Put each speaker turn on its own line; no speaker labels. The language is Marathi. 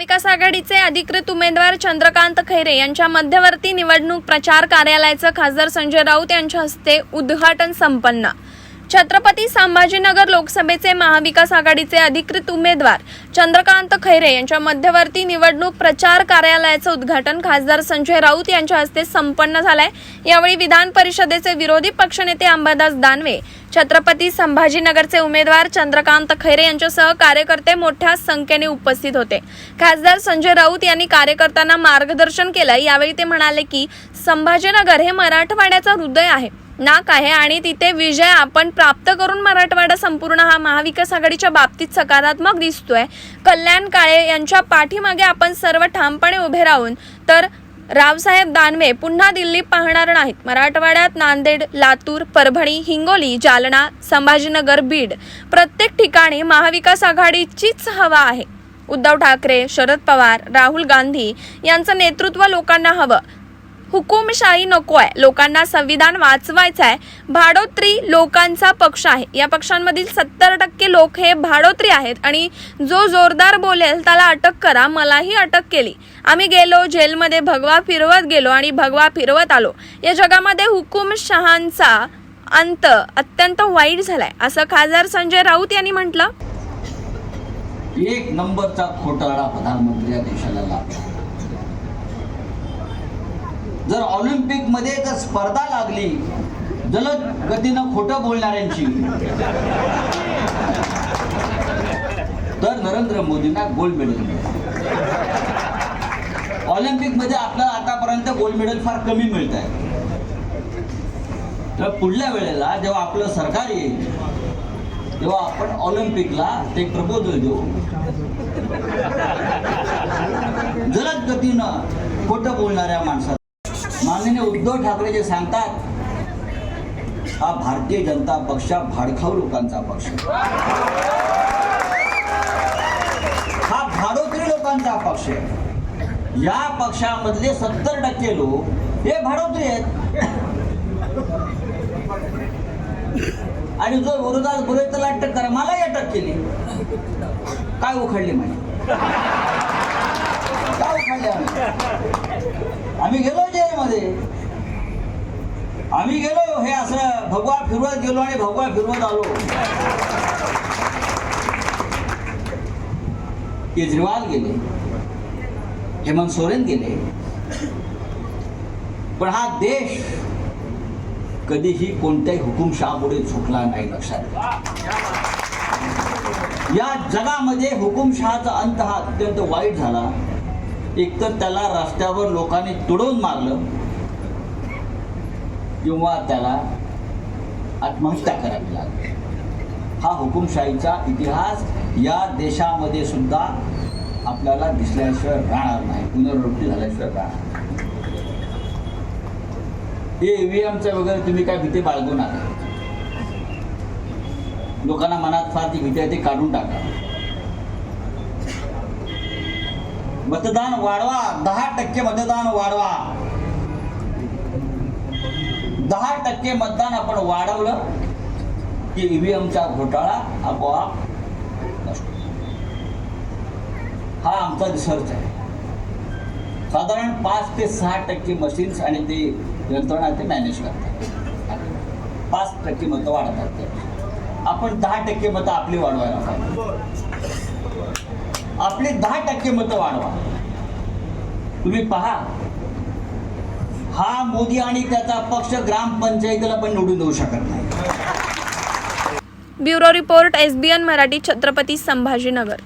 महाविकास आघाडीचे अधिकृत उमेदवार चंद्रकांत खैरे यांच्या मध्यवर्ती निवडणूक प्रचार कार्यालयाचं खासदार संजय राऊत यांच्या हस्ते उद्घाटन संपन्न. छत्रपती संभाजीनगर लोकसभेचे महाविकास आघाडीचे अधिकृत उमेदवार चंद्रकांत खैरे यांच्या मध्यवर्ती निवडणूक प्रचार कार्यालयाचं उद्घाटन खासदार संजय राऊत यांच्या हस्ते संपन्न झालंय. यावेळी विधान परिषदेचे विरोधी पक्षनेते अंबादास दानवे छत्रपती संभाजीनगरचे उमेदवार चंद्रकांत खैरे यांच्यासह कार्यकर्ते मोठ्या संख्येने उपस्थित होते. खासदार संजय राऊत यांनी कार्यकर्त्यांना मार्गदर्शन केलं. यावेळी ते म्हणाले की संभाजीनगर हे मराठवाड्याचं हृदय आहे. नाक आहे आणि तिथे विजय आपण प्राप्त करून मराठवाडा संपूर्ण हा महाविकास आघाडीच्या बाबतीत सकारात्मक दिसतोय. कल्याण काळे यांच्या पाठीमागे आपण सर्व ठामपणे उभे राहून तर रावसाहेब दानवे पुन्हा दिल्ली पाहणार नाहीत. मराठवाड्यात नांदेड लातूर परभणी हिंगोली जालना संभाजीनगर बीड प्रत्येक ठिकाणी महाविकास आघाडीचीच हवा आहे. उद्धव ठाकरे शरद पवार राहुल गांधी यांचं नेतृत्व लोकांना हवं. हुकुमशाही नको आहे लोकांना संविधान वाचवायचं आहे भाडोत्री लोकांचा पक्ष आहे. या पक्षांमधील सत्तर टक्के लोक हे भाडोत्री आहेत आणि जो जोरदार बोलेल त्याला अटक करा. मलाही अटक केली. आम्ही गेलो जेलमध्ये भगवा फिरवत गेलो आणि भगवा फिरवत आलो. या जगामध्ये हुकुमशहांचा अंत अत्यंत वाईट झालाय. असं खासदार संजय राऊत यांनी म्हटलं.
एक नंबरचा खोटारडा प्रधानमंत्री या देशाला लागला. जर ऑलिम्पिकमध्ये जर स्पर्धा लागली जलद गतीनं खोटं बोलणाऱ्यांची. तर नरेंद्र मोदींना गोल्ड मेडल मिळेल. आपल्याला आतापर्यंत गोल्ड मेडल फार कमी मिळत आहे. तर पुढल्या वेळेला जेव्हा आपलं सरकार येईल तेव्हा आपण ऑलिम्पिकला ते प्रपोजल देऊ. जलद गतीनं खोटं बोलणाऱ्या माणसात माननीय उद्धव ठाकरे जे सांगतात हा भारतीय जनता पक्ष भाडखाऊ लोकांचा पक्ष. हा भाडोत्री लोकांचा पक्ष आहे. या पक्षामधले सत्तर टक्के लोक हे भाडोत्री आहेत. आणि जो विरोधात बोलत त्याला अटक करा मलाही अटक केली काय उखडली माहिती? काय उखडले आम्ही? गेलो मध्ये. आम्ही गेलो हे असं भगवा फिरवत गेलो आणि भगवा फिरवत आलो. केजरीवाल गेले हेमंत सोरेन गेले. पण हा देश कधीही कोणत्याही हुकुमशहापुढे झुकला नाही लक्षात या जगामध्ये हुकुमशहाचा अंत हा अत्यंत वाईट झाला. एकतर त्याला रस्त्यावर लोकांनी तुडवून मारलं. किंवा त्याला आत्महत्या करावी लागली. हा हुकुमशाहीचा इतिहास या देशामध्ये सुद्धा आपल्याला दिसल्याशिवाय राहणार नाही. पुनरावृत्ती झाल्याशिवाय राहणार हे ईव्हीएमचं वगैरे तुम्ही काय भीती बाळगू नका. लोकांना मनात फार ती भीती आहे ती काढून टाका. मतदान वाढवा दहा टक्के मतदान वाढवा. दहा टक्के मतदान आपण वाढवलं की ईव्हीएमचा घोटाळा आपोआप हा आमचा रिसर्च आहे. साधारण पाच ते सहा टक्के मशीन्स आणि ते यंत्रणा ते मॅनेज करतात. पाच टक्के मतं वाढतात. ते आपण दहा टक्के मतं आपली वाढवायला पाहिजे. आपली दहा टक्के मतं वाढवा. तुम्ही पहा. हा मोदी आणि त्याचा पक्ष ग्रामपंचायतीला पण निवडून देऊ शकत नाही.
Bureau report SBN Marathi Chhatrapati Sambhajinagar.